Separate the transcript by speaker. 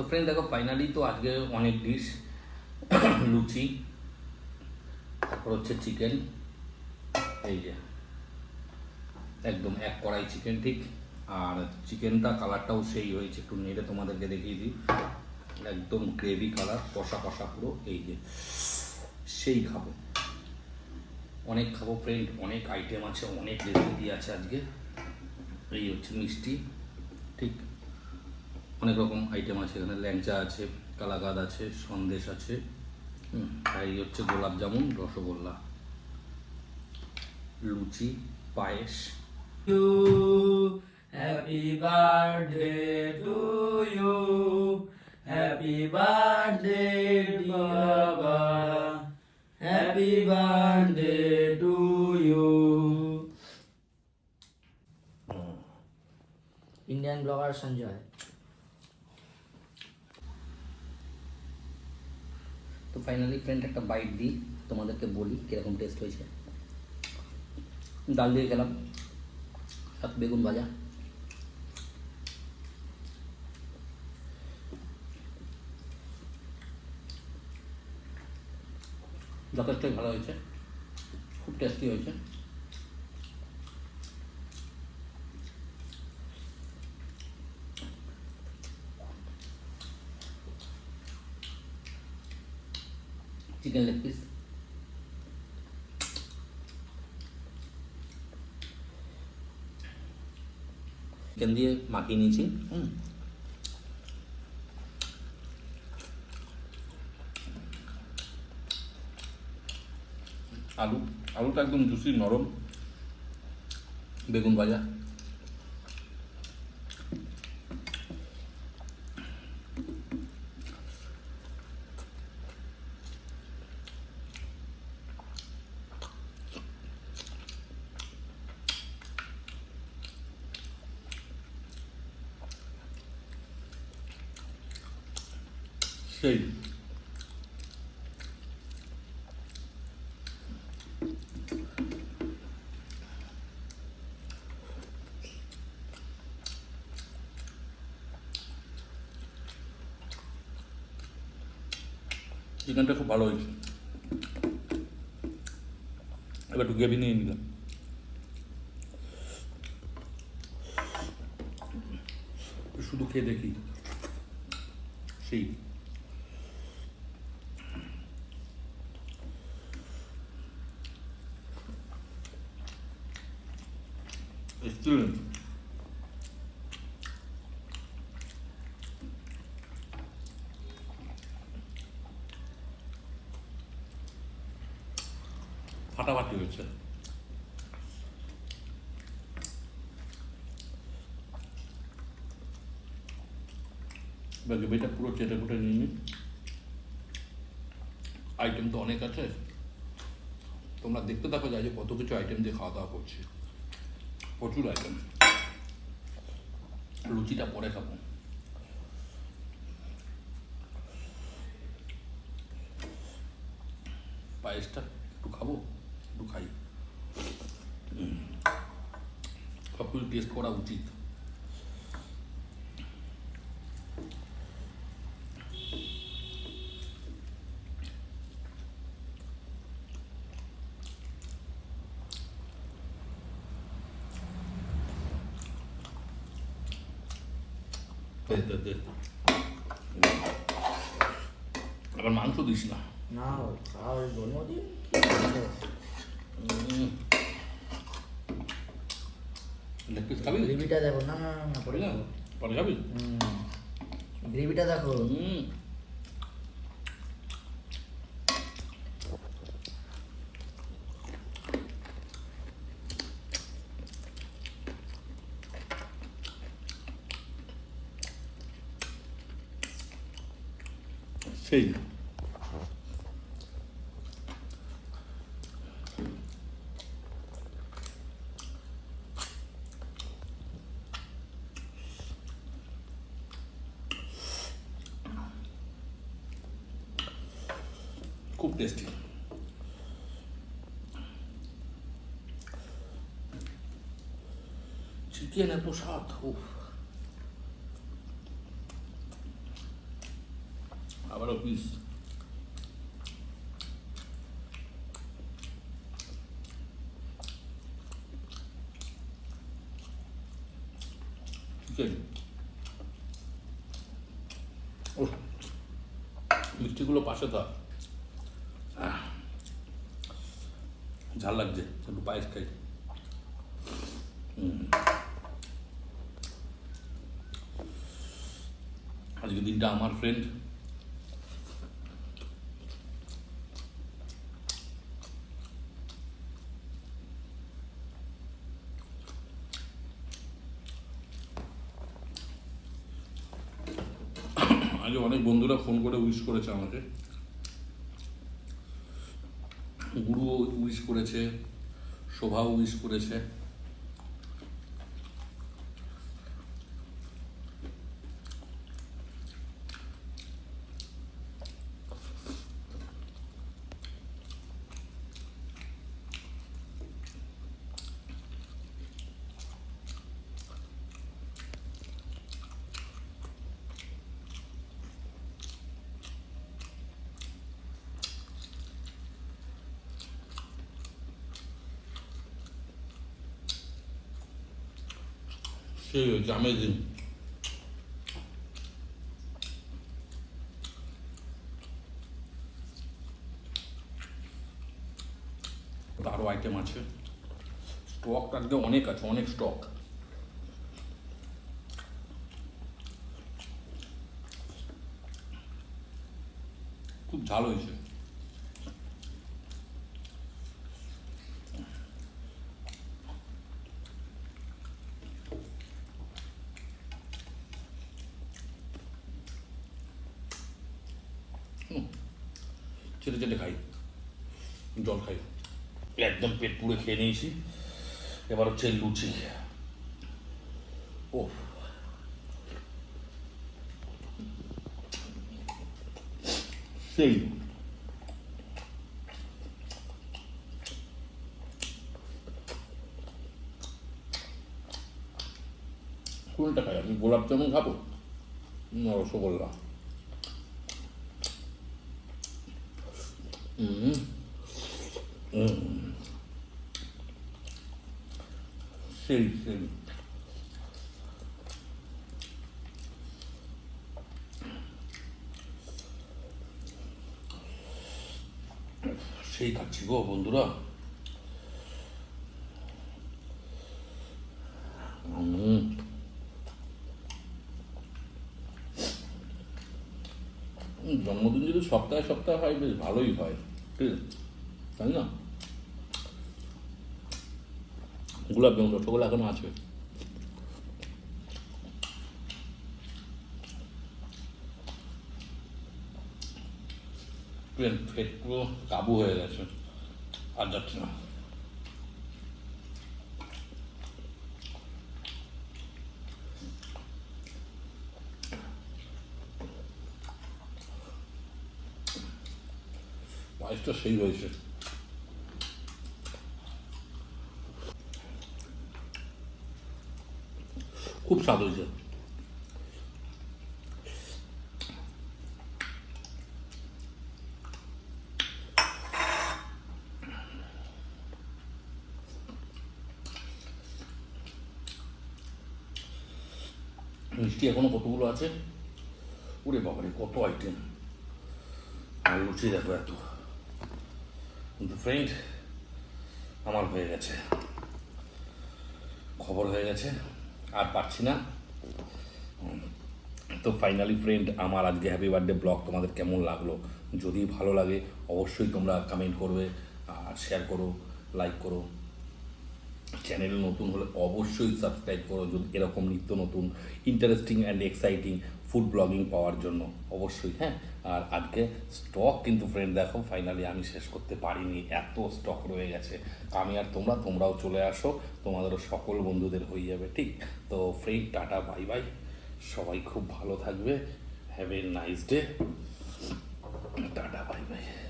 Speaker 1: তো ফ্রেন্ড দেখো ফাইনালি তো আজকে অনেক ডিশ লুচি, তারপর হচ্ছে চিকেন এই যে, একদম এক কড়াই চিকেন ঠিক, আর চিকেনটা কালারটাও সেই হয়েছে, একটু নেড়ে তোমাদেরকে দেখিয়ে দিই। একদম গ্রেভি কালার কষা কষা পুরো, এই যে, সেই খাব। অনেক খাব ফ্রেন্ড অনেক আইটেম আছে, অনেক রেসিপি আছে আজকে। এই হচ্ছে মিষ্টি, ঠিক? অনেক রকম আইটেম আছে এখানে ল্যাংচা আছে কালাকাদ আছে সন্দেশ আছে তাই হচ্ছে গোলাপ জামুন রসগোল্লা লুচি পায়েস।
Speaker 2: Happy birthday to you happy birthday happy birthday to you Indian blogger
Speaker 1: Sanjay finally friend একটা বাইট দিই, তোমাদেরকে বলি কীরকম টেস্ট হয়েছে। ডাল দিয়ে গেলাম সাথে বেগুন ভাজা। যথেষ্টই ভালো হয়েছে, খুব টেস্টি হয়েছে। চিকেন লেগ পিস চিকেন দিয়ে মাখিয়ে নিয়েছি। হুম। আলু আলুটা একদম জুসি নরম। বেগুন ভাজা। সেই চিকেনটা খুব ভালো হয়েছে। এবার একটু গ্রেভি নিয়ে নিলাম। শুধু খেয়ে দেখি। সেই। Excellent. ফাটাফাটি হয়েছে। গ্রেভিটা পুরো চেটে কুটে নিয়ে নিই আইটেম তো অনেক আছে। তোমরা দেখতে থাকো যাই যে কত কিছু আইটেম দিয়ে খাওয়া দাওয়া করছি। প্রচুর আইটেম লুচিটা পরে খাব। পায়েসটা একটু খাব, একটু খাই। সব কিছু টেস্ট করা উচিত। দে, দে। আবার মাংস দিস না।
Speaker 2: না আর জন্মদিন
Speaker 1: লেগ পিস খাবি?
Speaker 2: গ্রেভিটা দেখো না না
Speaker 1: পরে না পরে খাবি?
Speaker 2: গ্রেভিটা দেখো।
Speaker 1: হুম। সেই খুব টেস্টি চিকেন এত স্বাদ উফ আবারও পিস চিকেন ও মিষ্টিগুলো পাশে থাক। ঝাল লাগছে, একটু পায়েস খাই। হুম। আজকে দিনটা আমার ফ্রেন্ড আজকে অনেক বন্ধুরা ফোন করে উইশ করেছে আমাকে। গুরুও উইশ করেছে শোভাও উইশ করেছে। সেই হয়েছে আমেজিং আরও আইটেম আছে। স্টক আজকে অনেক আছে, অনেক স্টক খুব ঝাল হয়েছে। চেটে চেটে খাই, জল খাই। একদম পেট পুড়ে খেয়ে নিয়েছি। এবার হচ্ছে লুচি। ও। সেই। কোনটা খাই? আমি গোলাপ জামুন খাব? রসগোল্লা। 음. 음. 쎄쎄. 세이 닥치고 본두라. 음. 음, 뭐든지 쉽다 쉽다 하이면 바로 이거야. যদি সপ্তাহে সপ্তাহে হয় বেশ ভালোই হয় ঠিক আছে? তাই না গোলাপ জামুন রসগোল্লা এখনও আছে পেট পেট পুরো কাবু হয়ে গেছে আর যাচ্ছে না পায়েসটা সেই হয়েছে খুব স্বাদ হয়েছে মিষ্টি এখনও কতগুলো আছে ওরে বাবারে কত আইটেম আর লুচি দেখো এত কিন্তু ফ্রেন্ড আমার হয়ে গেছে। খবর হয়ে গেছে, আর পারছি না। তো ফাইনালি ফ্রেন্ড আমার আজকে হ্যাপি বার্থডে ব্লগ তোমাদের কেমন লাগল? যদি ভালো লাগে, অবশ্যই তোমরা কমেন্ট করবে, আর শেয়ার করো লাইক করো। চ্যানেল নতুন হলে অবশ্যই সাবস্ক্রাইব করো। যদি এরকম নিত্য নতুন interesting and exciting food blogging পাওয়ার জন্য, অবশ্যই হ্যাঁ? আর আজকে স্টক কিন্তু ফ্রেন্ড দেখো ফাইনালি আমি শেষ করতে পারিনি, এত স্টক রয়ে গেছে। আমি আর তোমরা, তোমরাও চলে আসো, তোমাদেরও সকল বন্ধুদের হয়ে যাবে, ঠিক? তো ফ্রেন্ড টাটা বাই বাই সবাই খুব ভালো থাকবে have a nice day tata bye bye